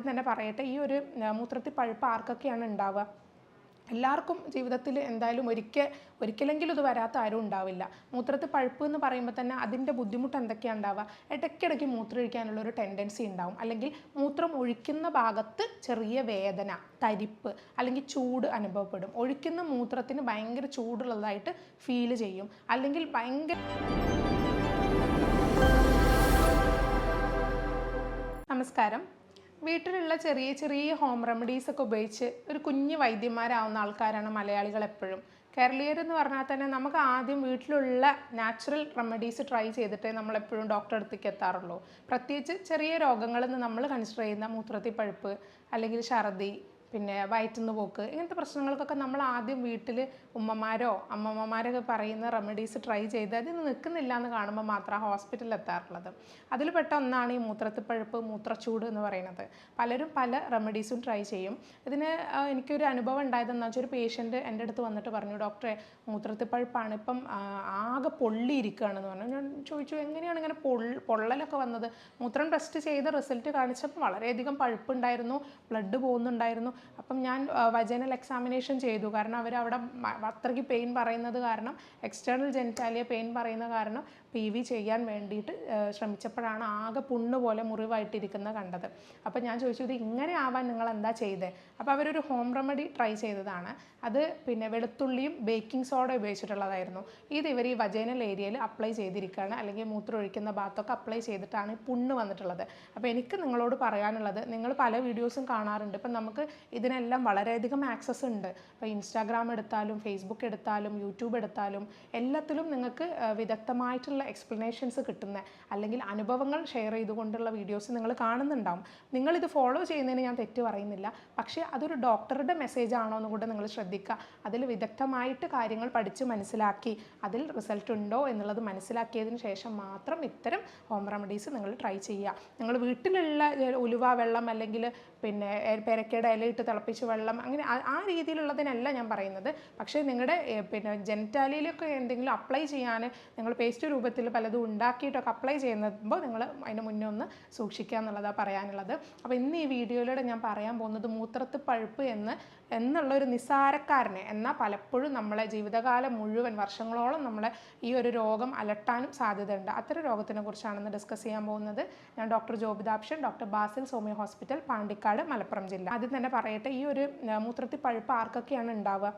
ആദ്യം തന്നെ പറയട്ടെ ഈ ഒരു മൂത്രത്തിൽ പഴുപ്പ് ആർക്കൊക്കെയാണ് ഉണ്ടാവുക? എല്ലാവർക്കും ജീവിതത്തിൽ എന്തായാലും ഒരിക്കൽ ഒരിക്കലെങ്കിലും ഇത് വരാത്ത ആരും ഉണ്ടാവില്ല. മൂത്രത്തിൽ പഴുപ്പ് എന്ന് പറയുമ്പോൾ തന്നെ അതിന്റെ ബുദ്ധിമുട്ട് എന്തൊക്കെയാണ് ഉണ്ടാവുക? ഇടയ്ക്കിടയ്ക്ക് മൂത്രം ഒഴിക്കാനുള്ള ഒരു ടെൻഡൻസി ഉണ്ടാവും. അല്ലെങ്കിൽ മൂത്രം ഒഴിക്കുന്ന ഭാഗത്ത് ചെറിയ വേദന തരിപ്പ് അല്ലെങ്കിൽ ചൂട് അനുഭവപ്പെടും. ഒഴിക്കുന്ന മൂത്രത്തിന് ഭയങ്കര ചൂടുള്ളതായിട്ട് ഫീൽ ചെയ്യും. അല്ലെങ്കിൽ ഭയങ്കര നമസ്കാരം. വീട്ടിലുള്ള ചെറിയ ചെറിയ ഹോം റെമഡീസ് ഒക്കെ ഉപയോഗിച്ച് ഒരു കുഞ്ഞു വൈദ്യന്മാരാവുന്ന ആൾക്കാരാണ് മലയാളികൾ എപ്പോഴും. കേരളീയർ എന്ന് പറഞ്ഞാൽ തന്നെ നമുക്ക് ആദ്യം വീട്ടിലുള്ള നാച്ചുറൽ റെമഡീസ് ട്രൈ ചെയ്തിട്ടേ നമ്മൾ എപ്പോഴും ഡോക്ടറെ അടുത്തേക്ക് എത്താറുള്ളൂ. പ്രത്യേകിച്ച് ചെറിയ രോഗങ്ങളിൽ നിന്ന് നമ്മൾ കൺസിഡർ ചെയ്യുന്ന മൂത്രത്തിൽ പഴുപ്പ് അല്ലെങ്കിൽ ഛർദി പിന്നെ വയറ്റുന്ന പോക്ക് ഇങ്ങനത്തെ പ്രശ്നങ്ങൾക്കൊക്കെ നമ്മൾ ആദ്യം വീട്ടിൽ ഉമ്മമാരോ അമ്മമ്മമാരൊക്കെ പറയുന്ന റെമഡീസ് ട്രൈ ചെയ്ത് അതിന് നിൽക്കുന്നില്ല എന്ന് കാണുമ്പോൾ മാത്രം ഹോസ്പിറ്റലിൽ എത്താറുള്ളത്. അതിൽ പെട്ട ഒന്നാണ് ഈ മൂത്രത്തിൽ പഴുപ്പ് മൂത്രച്ചൂട് എന്ന് പറയുന്നത്. പലരും പല റെമഡീസും ട്രൈ ചെയ്യും. ഇതിന് എനിക്കൊരു അനുഭവം ഉണ്ടായതെന്ന് വെച്ചാൽ ഒരു പേഷ്യന്റ് എന്റെ അടുത്ത് വന്നിട്ട് പറഞ്ഞു ഡോക്ടറെ മൂത്രത്തിൽ പഴുപ്പാണ് ഇപ്പം ആകെ പൊള്ളിയിരിക്കുകയാണെന്ന് പറഞ്ഞു. ഞാൻ ചോദിച്ചു എങ്ങനെയാണ് ഇങ്ങനെ പൊള്ളലൊക്കെ വന്നത്? മൂത്രം ടെസ്റ്റ് ചെയ്ത് റിസൾട്ട് കാണിച്ചപ്പോൾ വളരെയധികം പഴുപ്പുണ്ടായിരുന്നു ബ്ലഡ് പോകുന്നുണ്ടായിരുന്നു. അപ്പം ഞാൻ വജനൽ എക്സാമിനേഷൻ ചെയ്തു. കാരണം അവർ അവിടെ അത്രയ്ക്ക് പെയിൻ പറയുന്നത് കാരണം എക്സ്റ്റേണൽ ജെനിറ്റാലിയ പെയിൻ പറയുന്ന കാരണം പി വി ചെയ്യാൻ വേണ്ടിയിട്ട് ശ്രമിച്ചപ്പോഴാണ് ആകെ പുണ്ണ് പോലെ മുറിവായിട്ടിരിക്കുന്ന കണ്ടത്. അപ്പോൾ ഞാൻ ചോദിച്ചു ഇത് ഇങ്ങനെ ആവാൻ നിങ്ങൾ എന്താ ചെയ്തത് അപ്പോൾ അവരൊരു ഹോം റെമഡി ട്രൈ ചെയ്തതാണ്. അത് പിന്നെ വെളുത്തുള്ളിയും ബേക്കിംഗ് സോഡ ഉപയോഗിച്ചിട്ടുള്ളതായിരുന്നു. ഇത് ഇവർ ഈ വജൈനൽ ഏരിയയിൽ അപ്ലൈ ചെയ്തിരിക്കുകയാണ്. അല്ലെങ്കിൽ മൂത്രം ഒഴിക്കുന്ന ഭാഗത്തൊക്കെ അപ്ലൈ ചെയ്തിട്ടാണ് പുണ്ണ് വന്നിട്ടുള്ളത്. അപ്പോൾ എനിക്ക് നിങ്ങളോട് പറയാനുള്ളത് നിങ്ങൾ പല വീഡിയോസും കാണാറുണ്ട്. ഇപ്പം നമുക്ക് ഇതിനെല്ലാം വളരെയധികം ആക്സസ് ഉണ്ട്. ഇപ്പോൾ ഇൻസ്റ്റാഗ്രാം എടുത്താലും ഫേസ്ബുക്ക് എടുത്താലും യൂട്യൂബ് എടുത്താലും എല്ലാത്തിലും നിങ്ങൾക്ക് ആ, വിദഗ്ധമായിട്ടുള്ള എക്സ്പ്ലനേഷൻസ് കിട്ടുന്ന അല്ലെങ്കിൽ അനുഭവങ്ങൾ ഷെയർ ചെയ്തുകൊണ്ടുള്ള വീഡിയോസ് നിങ്ങൾ കാണുന്നുണ്ടാവും. നിങ്ങളിത് ഫോളോ ചെയ്യുന്നതിന് ഞാൻ തെറ്റ് പറയുന്നില്ല. പക്ഷേ അതൊരു ഡോക്ടറുടെ മെസ്സേജ് ആണോ എന്ന് കൂടെ നിങ്ങൾ ശ്രദ്ധിക്കുക അതിൽ വിദഗ്ധമായിട്ട് കാര്യങ്ങൾ പഠിച്ച് മനസ്സിലാക്കി അതിൽ റിസൾട്ട് ഉണ്ടോ എന്നുള്ളത് മനസ്സിലാക്കിയതിന് ശേഷം മാത്രം ഇത്തരം ഹോം റെമഡീസ് നിങ്ങൾ ട്രൈ ചെയ്യുക. നിങ്ങൾ വീട്ടിലുള്ള ഉലുവ വെള്ളം അല്ലെങ്കിൽ പിന്നെ പെരക്കയുടെ ഇലയിട്ട് തിളപ്പിച്ച് വെള്ളം അങ്ങനെ ആ- രീതിയിലുള്ളതിനല്ല ഞാൻ പറയുന്നത്. പക്ഷേ നിങ്ങളുടെ പിന്നെ ജെനിറ്റാലിയിലൊക്കെ എന്തെങ്കിലും അപ്ലൈ ചെയ്യാൻ നിങ്ങൾ പേസ്റ്റ് രൂപത്തിൽ പലതും ഉണ്ടാക്കിയിട്ടൊക്കെ അപ്ലൈ ചെയ്യുമ്പോൾ നിങ്ങൾ അതിന് മുന്നേ ഒന്ന് സൂക്ഷിക്കുക എന്നുള്ളതാണ് പറയാനുള്ളത്. അപ്പോൾ ഇന്ന് ഈ വീഡിയോയിലൂടെ ഞാൻ പറയാൻ പോകുന്നത് മൂത്രത്ത് പഴുപ്പ് എന്ന് എന്നുള്ള ഒരു നിസ്സാരക്കാരനെ എന്നാൽ പലപ്പോഴും നമ്മളെ ജീവിതകാലം മുഴുവൻ വർഷങ്ങളോളം നമ്മളെ ഈ ഒരു രോഗം അലട്ടാനും സാധ്യതയുണ്ട്. അത്തരം രോഗത്തിനെ കുറിച്ചാണ് ഇന്ന് ഡിസ്കസ് ചെയ്യാൻ പോകുന്നത്. ഞാൻ doctor ജോബിതാപ്ഷൻ doctor Basil Soumya hospital Pandikkad Malappuram ജില്ല. ആദ്യം തന്നെ പറയട്ടെ ഈ ഒരു മൂത്രത്തിൽ പഴുപ്പ് ആർക്കൊക്കെയാണ് ഉണ്ടാവുക?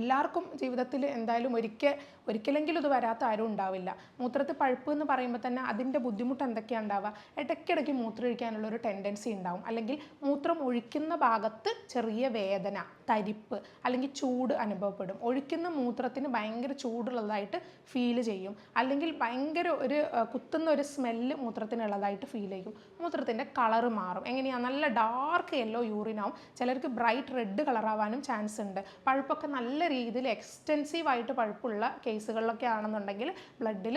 എല്ലാവർക്കും ജീവിതത്തിൽ എന്തായാലും ഒരിക്കൽ ഒരിക്കലെങ്കിലും ഇത് വരാത്ത ആരും ഉണ്ടാവില്ല. മൂത്രത്തിൽ പഴുപ്പ് എന്ന് പറയുമ്പോൾ തന്നെ അതിന്റെ ബുദ്ധിമുട്ട് എന്തൊക്കെയാണ് ഉണ്ടാവുക? ഇടയ്ക്കിടയ്ക്ക് മൂത്രം ഒഴിക്കാനുള്ള ഒരു ടെൻഡൻസി ഉണ്ടാവും. അല്ലെങ്കിൽ മൂത്രം ഒഴിക്കുന്ന ഭാഗത്ത് ചെറിയ വേദന തരിപ്പ് അല്ലെങ്കിൽ ചൂട് അനുഭവപ്പെടും. ഒഴിക്കുന്ന മൂത്രത്തിന് ഭയങ്കര ചൂടുള്ളതായിട്ട് ഫീൽ ചെയ്യും. അല്ലെങ്കിൽ ഭയങ്കര ഒരു കുത്തുന്ന ഒരു സ്മെല്ല് മൂത്രത്തിനുള്ളതായിട്ട് ഫീൽ ചെയ്യും. മൂത്രത്തിന്റെ കളറ് മാറും. എങ്ങനെയാണ് നല്ല ഡാർക്ക് യെല്ലോ യൂറിനാവും ചിലർക്ക് ബ്രൈറ്റ് റെഡ് കളറാവാനും ചാൻസ് ഉണ്ട്. പഴുപ്പൊക്കെ നല്ല രീതിയിൽ എക്സ്റ്റെൻസീവ് ആയിട്ട് പഴുപ്പുള്ള കേസുകളിലൊക്കെ ആണെന്നുണ്ടെങ്കിൽ ബ്ലഡിൽ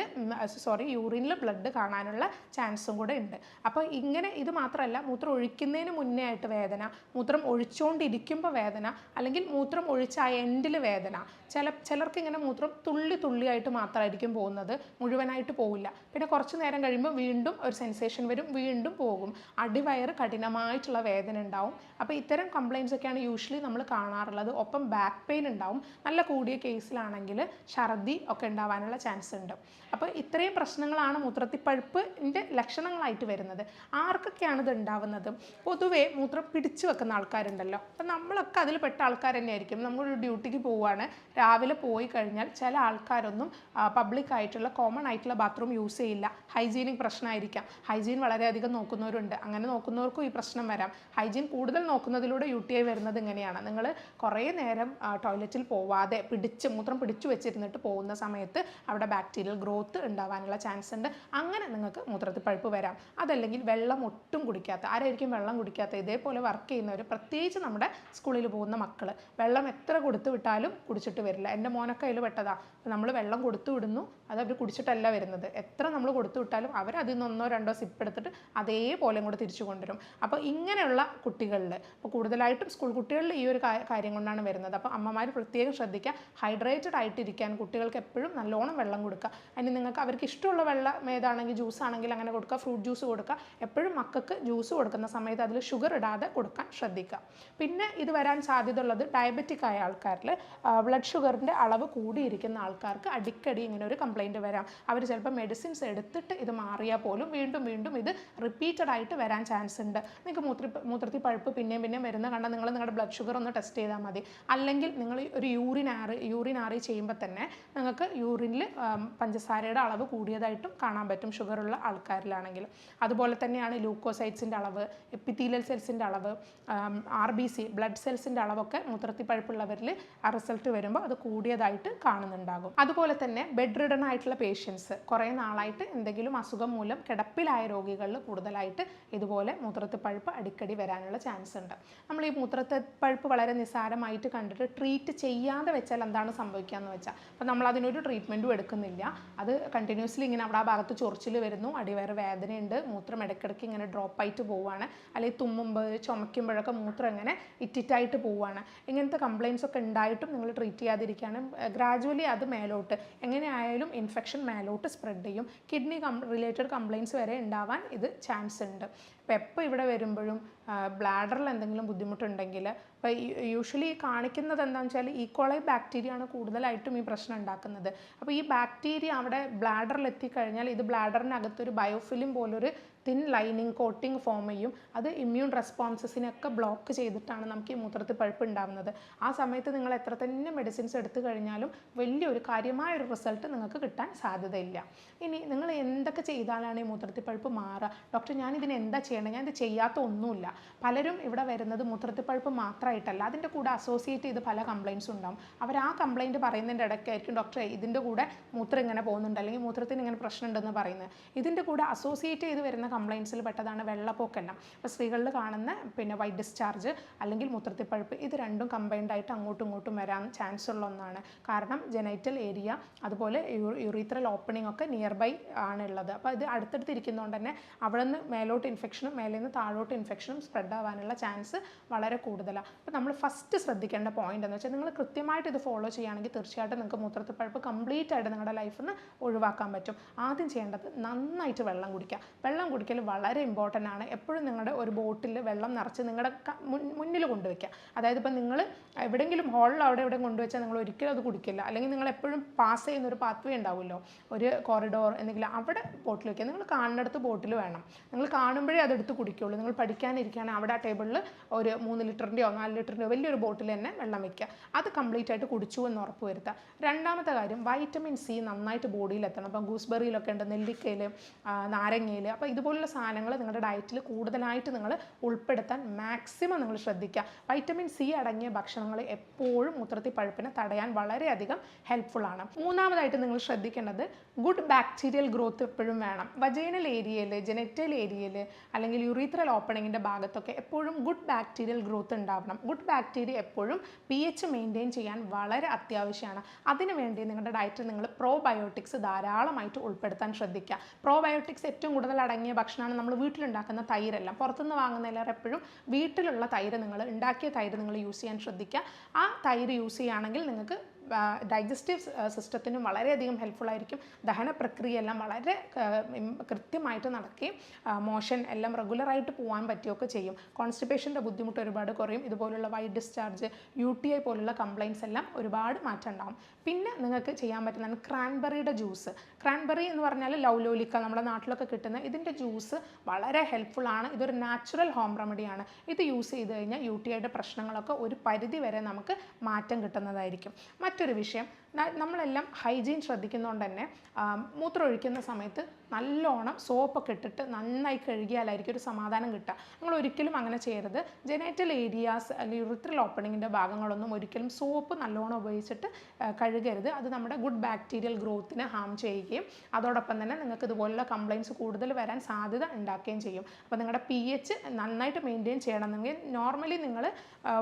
സോറി യൂറിനിൽ ബ്ലഡ് കാണാനുള്ള ചാൻസും കൂടെ ഉണ്ട്. അപ്പോൾ ഇങ്ങനെ ഇത് മാത്രമല്ല മൂത്രം ഒഴിക്കുന്നതിന് മുന്നേ ആയിട്ട് വേദന മൂത്രം ഒഴിച്ചുകൊണ്ടിരിക്കുമ്പോൾ വേദന അല്ലെങ്കിൽ മൂത്രം ഒഴിച്ച ആ എൻഡിൽ വേദന ചില ചിലർക്ക് ഇങ്ങനെ മൂത്രം തുള്ളി തുള്ളിയായിട്ട് മാത്രമായിരിക്കും പോകുന്നത് മുഴുവനായിട്ട് പോകില്ല പിന്നെ കുറച്ച് നേരം കഴിയുമ്പോൾ വീണ്ടും ഒരു സെൻസേഷൻ വരും വീണ്ടും പോകും. അടിവയറ് കഠിനമായിട്ടുള്ള വേദന ഉണ്ടാവും. അപ്പോൾ ഇത്തരം കംപ്ലയിൻസ് ഒക്കെയാണ് യൂഷ്വലി നമ്മൾ കാണാറുള്ളത്. ഒപ്പം ബാക്ക് പെയിൻ ഉണ്ടാവും. നല്ല കൂടിയ കേസിലാണെങ്കിൽ ഛർദി ഒക്കെ ഉണ്ടാവാനുള്ള ചാൻസ് ഉണ്ട്. അപ്പോൾ ഇത്രയും പ്രശ്നങ്ങളാണ് മൂത്രത്തിപ്പഴുപ്പിന്റെ ലക്ഷണങ്ങളായിട്ട് വരുന്നത്. ആർക്കൊക്കെയാണ് ഇത് ഉണ്ടാവുന്നത്? പൊതുവേ മൂത്രം പിടിച്ചു വെക്കുന്ന ആൾക്കാരുണ്ടല്ലോ. അപ്പം നമ്മളൊക്കെ അതിൽ പെട്ട ആൾക്കാർ തന്നെയായിരിക്കും. നമ്മളൊരു ഡ്യൂട്ടിക്ക് പോവുകയാണ് രാവിലെ പോയി കഴിഞ്ഞാൽ ചില ആൾക്കാരൊന്നും പബ്ലിക് ആയിട്ടുള്ള കോമൺ ആയിട്ടുള്ള ബാത്റൂം യൂസ് ചെയ്യില്ല. ഹൈജീനിക് പ്രശ്നമായിരിക്കാം ഹൈജീൻ വളരെയധികം നോക്കുന്നവരുണ്ട്. അങ്ങനെ നോക്കുന്നവർക്കും ഈ പ്രശ്നം വരാം. ഹൈജീൻ കൂടുതൽ നോക്കുന്നതിലൂടെ യു ടി ഐ വരുന്നത് ഇങ്ങനെയാണ്. നിങ്ങൾ കുറേ നേരം ടോയ്ലറ്റിൽ പോവാതെ പിടിച്ച് മൂത്രം പിടിച്ചു വെച്ചിരുന്നിട്ട് പോകുന്ന സമയത്ത് അവിടെ ബാക്ടീരിയൽ ഗ്രോത്ത് ഉണ്ടാവാനുള്ള ചാൻസ് ഉണ്ട്. അങ്ങനെ നിങ്ങൾക്ക് മൂത്രത്തിൽ പഴുപ്പ് വരാം. അതല്ലെങ്കിൽ വെള്ളം ഒട്ടും കുടിക്കാത്ത ആരായിരിക്കും വെള്ളം കുടിക്കാത്ത? ഇതേപോലെ വർക്ക് ചെയ്യുന്നവർ പ്രത്യേകിച്ച് നമ്മുടെ സ്കൂളിൽ പോകുന്ന മക്കൾ വെള്ളം എത്ര കൊടുത്തു വിട്ടാലും കുടിച്ചിട്ട് വരില്ല. എന്റെ മോനൊക്കെ അതിൽ പെട്ടതാ. നമ്മൾ വെള്ളം കൊടുത്തു വിടുന്നു. അത് അവർ കുടിച്ചിട്ടല്ല വരുന്നത്. എത്ര നമ്മൾ കൊടുത്തു വിട്ടാലും അവർ അതിൽ നിന്ന് ഒന്നോ രണ്ടോ സിപ്പ് എടുത്തിട്ട് അതേപോലെ കൂടെ തിരിച്ചു കൊണ്ടുവരും. അപ്പോൾ ഇങ്ങനെയുള്ള കുട്ടികളിൽ അപ്പോൾ കൂടുതലായിട്ടും സ്കൂൾ കുട്ടികളിൽ ഈ ഒരു കാര്യം കൊണ്ടാണ് വരുന്നത്. അപ്പോൾ അമ്മമാർ പ്രത്യേകം ശ്രദ്ധിക്കുക. ഹൈഡ്രേറ്റഡ് ആയിട്ടിരിക്കാൻ കുട്ടികൾ കുട്ടികൾക്ക് എപ്പോഴും നല്ലോണം വെള്ളം കൊടുക്കുക. അതിന് നിങ്ങൾക്ക് അവർക്ക് ഇഷ്ടമുള്ള വെള്ളം ഏതാണെങ്കിൽ ജ്യൂസ് ആണെങ്കിൽ അങ്ങനെ കൊടുക്കുക. ഫ്രൂട്ട് ജ്യൂസ് കൊടുക്കുക. എപ്പോഴും മക്കൾക്ക് ജ്യൂസ് കൊടുക്കുന്ന സമയത്ത് അതിൽ ഷുഗർ ഇടാതെ കൊടുക്കാൻ ശ്രദ്ധിക്കുക. പിന്നെ ഇത് വരാൻ സാധ്യതയുള്ളത് ഡയബറ്റിക് ആയ ആൾക്കാരിൽ ബ്ലഡ് ഷുഗറിന്റെ അളവ് കൂടിയിരിക്കുന്ന ആൾക്കാർക്ക് അടിക്കടി ഇങ്ങനെ ഒരു കംപ്ലൈന്റ് വരാം. അവർ ചിലപ്പോൾ മെഡിസിൻസ് എടുത്തിട്ട് ഇത് മാറിയാൽ പോലും വീണ്ടും വീണ്ടും ഇത് റിപ്പീറ്റഡ് ആയിട്ട് വരാൻ ചാൻസ് ഉണ്ട്. നിങ്ങൾക്ക് മൂത്ര മൂത്രത്തിൽ പഴുപ്പ് പിന്നെയും പിന്നെയും വരുന്ന കണ്ടാൽ നിങ്ങൾ നിങ്ങളുടെ ബ്ലഡ് ഷുഗർ ഒന്ന് ടെസ്റ്റ് ചെയ്താൽ മതി. അല്ലെങ്കിൽ നിങ്ങൾ ഒരു യൂറിൻ ആറ് യൂറിൻ ആറി ചെയ്യുമ്പോൾ തന്നെ നിങ്ങൾക്ക് യൂറിനിൽ പഞ്ചസാരയുടെ അളവ് കൂടിയതായിട്ടും കാണാൻ പറ്റും ഷുഗറുള്ള ആൾക്കാരിലാണെങ്കിൽ. അതുപോലെ തന്നെയാണ് ലൂക്കോസൈറ്റ്സിന്റെ അളവ് എപ്പിത്തീലിയൽ സെൽസിന്റെ അളവ് ആർ ബി സി ബ്ലഡ് സെൽസിന്റെ അളവൊക്കെ മൂത്രത്തിൽ പഴുപ്പുള്ളവരിൽ ആ റിസൾട്ട് വരുമ്പോൾ അത് കൂടിയതായിട്ട് കാണുന്നുണ്ടാകും. അതുപോലെ തന്നെ ബെഡ് റിഡൺ ആയിട്ടുള്ള പേഷ്യൻസ് കുറേ നാളായിട്ട് എന്തെങ്കിലും അസുഖം മൂലം കിടപ്പിലായ രോഗികളിൽ കൂടുതലായിട്ട് ഇതുപോലെ മൂത്രത്തിൽ പഴുപ്പ് അടിക്കടി വരാനുള്ള ചാൻസ് ഉണ്ട്. നമ്മൾ ഈ മൂത്രത്തിൽ പഴുപ്പ് വളരെ നിസ്സാരമായിട്ട് കണ്ടിട്ട് ട്രീറ്റ് ചെയ്യാതെ വെച്ചാൽ എന്താണ് സംഭവിക്കുക എന്ന് വെച്ചാൽ അപ്പോൾ നമ്മൾ അതിനൊരു ട്രീറ്റ്മെന്റും എടുക്കുന്നില്ല. അത് കണ്ടിന്യൂസ്ലി ഇങ്ങനെ അവിടെ ആ ഭാഗത്ത് ചൊറിച്ചിൽ വരുന്നു അടിവയറ് വേദനയുണ്ട് മൂത്രം ഇടയ്ക്കിടയ്ക്ക് ഇങ്ങനെ ഡ്രോപ്പ് ആയിട്ട് പോവുകയാണ് അല്ലെങ്കിൽ തുമ്മുമ്പോൾ ചുമയ്ക്കുമ്പോഴൊക്കെ മൂത്രം ഇങ്ങനെ ഇറ്റിറ്റായിട്ട് പോവുകയാണ് ഇങ്ങനത്തെ കംപ്ലയിൻസ് ഒക്കെ ഉണ്ടായിട്ടും നിങ്ങൾ ട്രീറ്റ് ചെയ്യാതിരിക്കുകയാണ് ഗ്രാജുവലി അത് മേലോട്ട് എങ്ങനെയായാലും ഇൻഫെക്ഷൻ മേലോട്ട് സ്പ്രെഡ് ചെയ്യും. കിഡ്നി കം റിലേറ്റഡ് കംപ്ലയിൻസ് വരെ ഉണ്ടാവാൻ ഇത് ചാൻസ് ഉണ്ട്. അപ്പോൾ എപ്പോൾ ഇവിടെ വരുമ്പോഴും ബ്ലാഡറിൽ എന്തെങ്കിലും ബുദ്ധിമുട്ടുണ്ടെങ്കിൽ ഇപ്പോൾ യൂഷ്വലി കാണിക്കുന്നത് എന്താണെന്ന് വെച്ചാൽ ഈക്കോളൈ ബാക്ടീരിയ ആണ് കൂടുതലായിട്ടും ഈ പ്രശ്നം ഉണ്ടാക്കുന്നത്. അപ്പോൾ ഈ ബാക്ടീരിയ അവിടെ ബ്ലാഡറിൽ എത്തിക്കഴിഞ്ഞാൽ ഇത് ബ്ലാഡറിനകത്തൊരു ബയോഫിലിം പോലൊരു തിൻ ലൈനിങ് കോട്ടിങ് ഫോം ചെയ്യും. അത് ഇമ്മ്യൂൺ റെസ്പോൺസസിനൊക്കെ ബ്ലോക്ക് ചെയ്തിട്ടാണ് നമുക്ക് ഈ മൂത്രത്തിൽ പഴുപ്പ് ഉണ്ടാവുന്നത്. ആ സമയത്ത് നിങ്ങൾ എത്ര തന്നെ മെഡിസിൻസ് എടുത്തു കഴിഞ്ഞാലും വലിയൊരു കാര്യമായൊരു റിസൾട്ട് നിങ്ങൾക്ക് കിട്ടാൻ സാധ്യതയില്ല. ഇനി നിങ്ങൾ എന്തൊക്കെ ചെയ്താലാണ് ഈ മൂത്രത്തിൽ പഴുപ്പ് മാറുക? ഡോക്ടർ ഞാൻ ഇതിന് എന്താ ചെയ്യേണ്ടത് ഞാൻ ഇത് ചെയ്യാത്ത ഒന്നുമില്ല. പലരും ഇവിടെ വരുന്നത് മൂത്രത്തിൽ പഴുപ്പ് മാത്രമായിട്ടല്ല. അതിന്റെ കൂടെ അസോസിയേറ്റ് ചെയ്ത് പല കംപ്ലയിൻസും ഉണ്ടാവും. അവർ ആ കംപ്ലയിന്റ് പറയുന്നതിന്റെ ഇടയ്ക്കായിരിക്കും ഡോക്ടറെ ഇതിന്റെ കൂടെ മൂത്രം ഇങ്ങനെ പോകുന്നുണ്ട്. അല്ലെങ്കിൽ മൂത്രത്തിന് ഇങ്ങനെ പ്രശ്നമുണ്ടെന്ന് പറയുന്നത്. ഇതിന്റെ കൂടെ അസോസിയേറ്റ് ചെയ്ത് വരുന്ന കംപ്ലയിൻസിൽ പെട്ടതാണ് വെള്ളപ്പൊക്കെല്ലാം അപ്പോൾ സ്ത്രീകളിൽ കാണുന്ന പിന്നെ വൈറ്റ് ഡിസ്ചാർജ് അല്ലെങ്കിൽ മൂത്രത്തിപ്പഴുപ്പ് ഇത് രണ്ടും കമ്പൈൻഡ് ആയിട്ട് അങ്ങോട്ടും ഇങ്ങോട്ടും വരാൻ ചാൻസ് ഉള്ള ഒന്നാണ്. കാരണം ജനൈറ്റൽ ഏരിയ അതുപോലെ യുറീത്രൽ ഓപ്പണിംഗ് ഒക്കെ നിയർ ബൈ ആണുള്ളത് അപ്പോൾ ഇത് അടുത്തടുത്ത് ഇരിക്കുന്നതുകൊണ്ട് തന്നെ അവിടെ നിന്ന് മേലോട്ട് ഇൻഫെക്ഷനും മേലെ നിന്ന് താഴോട്ട് ഇൻഫെക്ഷനും സ്പ്രെഡ് ആവാനുള്ള ചാൻസ് വളരെ കൂടുതലാണ് അപ്പോൾ നമ്മൾ ഫസ്റ്റ് ശ്രദ്ധിക്കേണ്ട പോയിന്റ് എന്ന് വെച്ചാൽ നിങ്ങൾ കൃത്യമായിട്ട് ഇത് ഫോളോ ചെയ്യുകയാണെങ്കിൽ തീർച്ചയായിട്ടും നിങ്ങൾക്ക് മൂത്രത്തിപ്പഴുപ്പ് കംപ്ലീറ്റ് ആയിട്ട് നിങ്ങളുടെ ലൈഫിൽ നിന്ന് ഒഴിവാക്കാൻ പറ്റും. ആദ്യം ചെയ്യേണ്ടത് നന്നായിട്ട് വെള്ളം കുടിക്കുക. വെള്ളം കുടിക്കൽ വളരെ ഇമ്പോർട്ടന്റ് ആണ്. എപ്പോഴും നിങ്ങളുടെ ഒരു ബോട്ടിൽ വെള്ളം നിറച്ച് നിങ്ങളുടെ മുന്നിൽ കൊണ്ടുവയ്ക്കുക. അതായത് ഇപ്പം നിങ്ങൾ എവിടെയെങ്കിലും ഹോളിൽ അവിടെ എവിടെയും കൊണ്ടുവച്ചാൽ നിങ്ങൾ ഒരിക്കലും അത് കുടിക്കില്ല. അല്ലെങ്കിൽ നിങ്ങൾ എപ്പോഴും പാസ് ചെയ്യുന്ന ഒരു പാത്വേ ഉണ്ടാവുമല്ലോ. ഒരു കോറിഡോർ എന്തെങ്കിലും അവിടെ ബോട്ടിൽ വയ്ക്കുക നിങ്ങൾ കാണുന്നിടത്ത് ബോട്ടിൽ വേണം. നിങ്ങൾ കാണുമ്പോഴേ അതെടുത്ത് കുടിക്കുകയുള്ളൂ നിങ്ങൾ പഠിക്കാനിരിക്കുകയാണെങ്കിൽ അവിടെ ആ ടേബിളിൽ ഒരു മൂന്ന് ലിറ്ററിന്റെയോ നാല് ലിറ്ററിന്റെയോ വലിയൊരു ബോട്ടിൽ തന്നെ വെള്ളം വയ്ക്കുക അത് കംപ്ലീറ്റ് ആയിട്ട് കുടിച്ചു എന്ന് ഉറപ്പ് വരുത്തുക. രണ്ടാമത്തെ കാര്യം വൈറ്റമിൻ സി നന്നായിട്ട് ബോഡിയിൽ എത്തണം. അപ്പം ഗൂസ്ബെറിയിലൊക്കെ ഉണ്ട് നെല്ലിക്കയിൽ നാരങ്ങയിൽ അപ്പോൾ ഇതുപോലുള്ള സാധനങ്ങൾ നിങ്ങളുടെ ഡയറ്റിൽ കൂടുതലായിട്ട് നിങ്ങൾ ഉൾപ്പെടുത്താൻ മാക്സിമം നിങ്ങൾ ശ്രദ്ധിക്കുക. വൈറ്റമിൻ സി അടങ്ങിയ ഭക്ഷണങ്ങൾ എപ്പോഴും മൂത്രത്തിൽ പഴുപ്പിനെ തടയാൻ വളരെയധികം ഹെൽപ്ഫുൾ ആണ്. മൂന്നാമതായിട്ട് നിങ്ങൾ ശ്രദ്ധിക്കേണ്ടത് ഗുഡ് ബാക്ടീരിയൽ ഗ്രോത്ത് എപ്പോഴും വേണം. വജൈനൽ ഏരിയയിൽ ജെനറ്റൽ ഏരിയയിൽ അല്ലെങ്കിൽ യുറീത്രൽ ഓപ്പണിങ്ങിന്റെ ഭാഗത്തൊക്കെ എപ്പോഴും ഗുഡ് ബാക്ടീരിയൽ ഗ്രോത്ത് ഉണ്ടാവണം. ഗുഡ് ബാക്ടീരിയ എപ്പോഴും പി എച്ച് മെയിന്റെയിൻ ചെയ്യാൻ വളരെ അത്യാവശ്യമാണ്. അതിനുവേണ്ടി നിങ്ങളുടെ ഡയറ്റിൽ നിങ്ങൾ പ്രോബയോട്ടിക്സ് ധാരാളമായിട്ട് ഉൾപ്പെടുത്താൻ ശ്രദ്ധിക്കുക. പ്രോബയോട്ടിക്സ് ഏറ്റവും കൂടുതൽ അടങ്ങിയ ഭക്ഷണമാണ് നമ്മൾ വീട്ടിലുണ്ടാക്കുന്ന തൈരെല്ലാം. പുറത്തുനിന്ന് വാങ്ങുന്നതിലേറെ എപ്പോഴും വീട്ടിലുള്ള തൈര് നിങ്ങൾ ഉണ്ടാക്കിയ തൈര് നിങ്ങൾ യൂസ് ചെയ്യാൻ ശ്രദ്ധിക്കുക. ആ തൈര് യൂസ് ചെയ്യുകയാണെങ്കിൽ നിങ്ങൾക്ക് ഡൈജസ്റ്റീവ് സിസ്റ്റത്തിനും വളരെയധികം ഹെൽപ്ഫുൾ ആയിരിക്കും. ദഹന പ്രക്രിയ എല്ലാം വളരെ കൃത്യമായിട്ട് നടക്കുകയും മോഷൻ എല്ലാം റെഗുലറായിട്ട് പോകാൻ പറ്റുകയൊക്കെ ചെയ്യും. കോൺസ്റ്റിപ്പേഷന്റെ ബുദ്ധിമുട്ട് ഒരുപാട് കുറയും. ഇതുപോലുള്ള white discharge U T I പോലുള്ള കംപ്ലയിൻസ് എല്ലാം ഒരുപാട് മാറ്റം ഉണ്ടാവും. പിന്നെ നിങ്ങൾക്ക് ചെയ്യാൻ പറ്റുന്നതാണ് ക്രാൻബെറിയുടെ ജ്യൂസ് ക്രാൻബെറി എന്ന് പറഞ്ഞാൽ ലൗലോലിക്ക നമ്മുടെ നാട്ടിലൊക്കെ കിട്ടുന്ന ഇതിന്റെ ജ്യൂസ് വളരെ ഹെൽപ്ഫുൾ ആണ്. ഇതൊരു നാച്ചുറൽ ഹോം റെമഡിയാണ് ഇത് യൂസ് ചെയ്ത് കഴിഞ്ഞാൽ യു ടി ഐയുടെ പ്രശ്നങ്ങളൊക്കെ ഒരു പരിധി വരെ നമുക്ക് മാറ്റം കിട്ടുന്നതായിരിക്കും. മറ്റൊരു വിഷയം നമ്മളെല്ലാം ഹൈജീൻ ശ്രദ്ധിക്കുന്നതുകൊണ്ട് തന്നെ മൂത്രം ഒഴിക്കുന്ന സമയത്ത് നല്ലോണം സോപ്പൊക്കെ ഇട്ടിട്ട് നന്നായി കഴുകിയാലായിരിക്കും ഒരു സമാധാനം കിട്ടുക. നിങ്ങൾ ഒരിക്കലും അങ്ങനെ ചെയ്യരുത്. ജെനേറ്റൽ ഏരിയാസ് അല്ലെങ്കിൽ യുറിത്രൽ ഓപ്പണിങ്ങിന്റെ ഭാഗങ്ങളൊന്നും ഒരിക്കലും സോപ്പ് നല്ലോണം ഉപയോഗിച്ചിട്ട് കഴുകരുത്. അത് നമ്മുടെ ഗുഡ് ബാക്ടീരിയൽ ഗ്രോത്തിനെ ഹാം ചെയ്യുകയും അതോടൊപ്പം തന്നെ നിങ്ങൾക്ക് ഇതുപോലുള്ള കംപ്ലയിൻസ് കൂടുതൽ വരാൻ സാധ്യത ഉണ്ടാക്കുകയും ചെയ്യും. അപ്പോൾ നിങ്ങളുടെ പി എച്ച് നന്നായിട്ട് മെയിന്റെയിൻ ചെയ്യണമെങ്കിൽ നോർമലി നിങ്ങൾ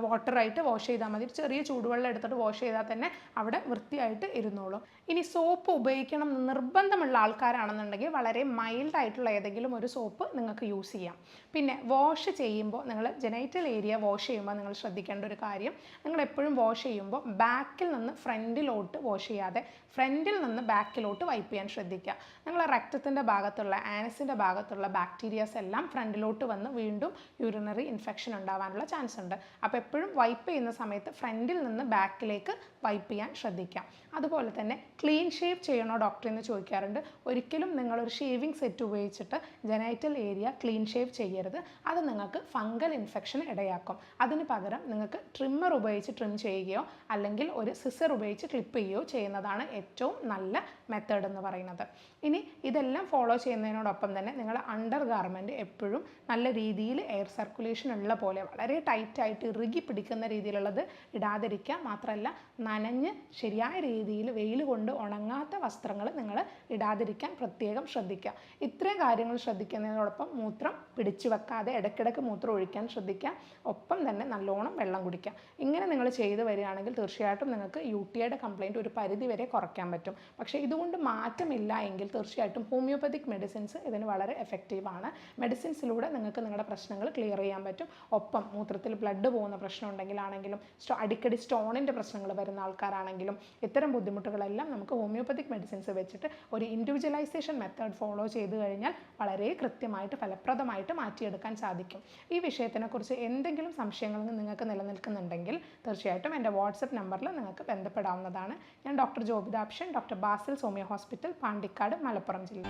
വാട്ടറായിട്ട് വാഷ് ചെയ്താൽ മതി. ചെറിയ ചൂടുവെള്ളം എടുത്തിട്ട് വാഷ് ചെയ്താൽ തന്നെ അവിടെ വൃത്തി ആയിട്ട് ഇരുന്നോളൂ. ഇനി സോപ്പ് ഉപയോഗിക്കണം എന്ന് നിർബന്ധമുള്ള ആൾക്കാരാണെന്നുണ്ടെങ്കിൽ വളരെ മൈൽഡ് ആയിട്ടുള്ള ഏതെങ്കിലും ഒരു സോപ്പ് നിങ്ങൾക്ക് യൂസ് ചെയ്യാം. പിന്നെ വാഷ് ചെയ്യുമ്പോൾ നിങ്ങൾ ജനൈറ്റൽ ഏരിയ വാഷ് ചെയ്യുമ്പോൾ നിങ്ങൾ ശ്രദ്ധിക്കേണ്ട ഒരു കാര്യം നിങ്ങൾ എപ്പോഴും വാഷ് ചെയ്യുമ്പോൾ ബാക്കിൽ നിന്ന് ഫ്രണ്ടിലോട്ട് വാഷ് ചെയ്യാതെ ഫ്രണ്ടിൽ നിന്ന് ബാക്കിലോട്ട് വൈപ്പ് ചെയ്യാൻ ശ്രദ്ധിക്കുക. നിങ്ങൾ രക്തത്തിന്റെ ഭാഗത്തുള്ള ആനസിന്റെ ഭാഗത്തുള്ള ബാക്ടീരിയാസ് എല്ലാം ഫ്രണ്ടിലോട്ട് വന്ന് വീണ്ടും യൂറിനറി ഇൻഫെക്ഷൻ ഉണ്ടാവാനുള്ള ചാൻസ് ഉണ്ട്. അപ്പോൾ എപ്പോഴും വൈപ്പ് ചെയ്യുന്ന സമയത്ത് ഫ്രണ്ടിൽ നിന്ന് ബാക്കിലേക്ക് വൈപ്പ് ചെയ്യാൻ ശ്രദ്ധിക്കാം അതുപോലെ തന്നെ ക്ലീൻ ഷേവ് ചെയ്യണോ ഡോക്ടർ എന്ന് ചോദിക്കാറുണ്ട്. ഒരിക്കലും നിങ്ങളൊരു ഷേവിംഗ് സെറ്റ് ഉപയോഗിച്ചിട്ട് ജനൈറ്റൽ ഏരിയ ക്ലീൻ ഷേവ് ചെയ്യരുത്. അത് നിങ്ങൾക്ക് ഫംഗൽ ഇൻഫെക്ഷൻ ഇടയാക്കും. അതിന് പകരം നിങ്ങൾക്ക് ട്രിമ്മർ ഉപയോഗിച്ച് ട്രിം ചെയ്യുകയോ അല്ലെങ്കിൽ ഒരു സിസർ ഉപയോഗിച്ച് ക്ലിപ്പ് ചെയ്യുകയോ ചെയ്യുന്നതാണ് ഏറ്റവും നല്ല മെത്തേഡ് എന്ന് പറയുന്നത്. ഇനി ഇതെല്ലാം ഫോളോ ചെയ്യുന്നതിനോടൊപ്പം തന്നെ നിങ്ങൾ അണ്ടർ ഗാർമെന്റ് എപ്പോഴും നല്ല രീതിയിൽ എയർ സർക്കുലേഷൻ ഉള്ള പോലെ വളരെ ടൈറ്റായിട്ട് ഇറുകി പിടിക്കുന്ന രീതിയിലുള്ളത് ഇടാതിരിക്കുക. മാത്രമല്ല നനഞ്ഞ് ശരിയായ രീതിയിൽ വെയിൽ കൊണ്ട് ഉണങ്ങാത്ത വസ്ത്രങ്ങൾ നിങ്ങൾ ഇടാതിരിക്കാൻ പ്രത്യേകം ശ്രദ്ധിക്കുക. ഇത്രയും കാര്യങ്ങൾ ശ്രദ്ധിക്കുന്നതിനോടൊപ്പം മൂത്രം പിടിച്ചു വെക്കാതെ ഇടയ്ക്കിടയ്ക്ക് മൂത്രം ഒഴിക്കാൻ ശ്രദ്ധിക്കുക. ഒപ്പം തന്നെ നല്ലോണം വെള്ളം കുടിക്കുക. ഇങ്ങനെ നിങ്ങൾ ചെയ്തു വരികയാണെങ്കിൽ തീർച്ചയായിട്ടും നിങ്ങൾക്ക് യു ടി ഐയുടെ കംപ്ലയിന്റ് ഒരു പരിധി വരെ കുറയ്ക്കാൻ പറ്റും. പക്ഷേ ഇതുകൊണ്ട് മാറ്റമില്ല എങ്കിൽ തീർച്ചയായിട്ടും ഹോമിയോപ്പതിക് മെഡിസിൻസ് ഇതിന് വളരെ എഫക്റ്റീവാണ് മെഡിസിൻസിലൂടെ നിങ്ങൾക്ക് നിങ്ങളുടെ പ്രശ്നങ്ങൾ ക്ലിയർ ചെയ്യാൻ പറ്റും. ഒപ്പം മൂത്രത്തിൽ ബ്ലഡ് പോകുന്ന പ്രശ്നം ഉണ്ടെങ്കിലാണെങ്കിലും സ്റ്റോ അടിക്കടി സ്റ്റോണിന്റെ പ്രശ്നങ്ങൾ വരുന്ന ആൾക്കാരാണെങ്കിലും ഇത്തരം ബുദ്ധിമുട്ടുകളെല്ലാം നമുക്ക് ഹോമിയോപ്പതിക് മെഡിസിൻസ് വെച്ചിട്ട് ഒരു ഇൻഡിവിജ്വലൈസേഷൻ മെത്തേഡ് ഫോളോ ചെയ്ത് കഴിഞ്ഞാൽ വളരെ കൃത്യമായിട്ട് ഫലപ്രദമായിട്ട് മാറ്റിയെടുക്കാൻ സാധിക്കും. ഈ വിഷയത്തിനെക്കുറിച്ച് എന്തെങ്കിലും സംശയങ്ങൾ നിങ്ങൾക്ക് നിലനിൽക്കുന്നുണ്ടെങ്കിൽ തീർച്ചയായിട്ടും എന്റെ വാട്സപ്പ് നമ്പറിൽ നിങ്ങൾക്ക് ബന്ധപ്പെടാവുന്നതാണ്. ഞാൻ doctor ജോബിതാപ്ഷൻ doctor Basil Soumya hospital Pandikkad Malappuram ജില്ല.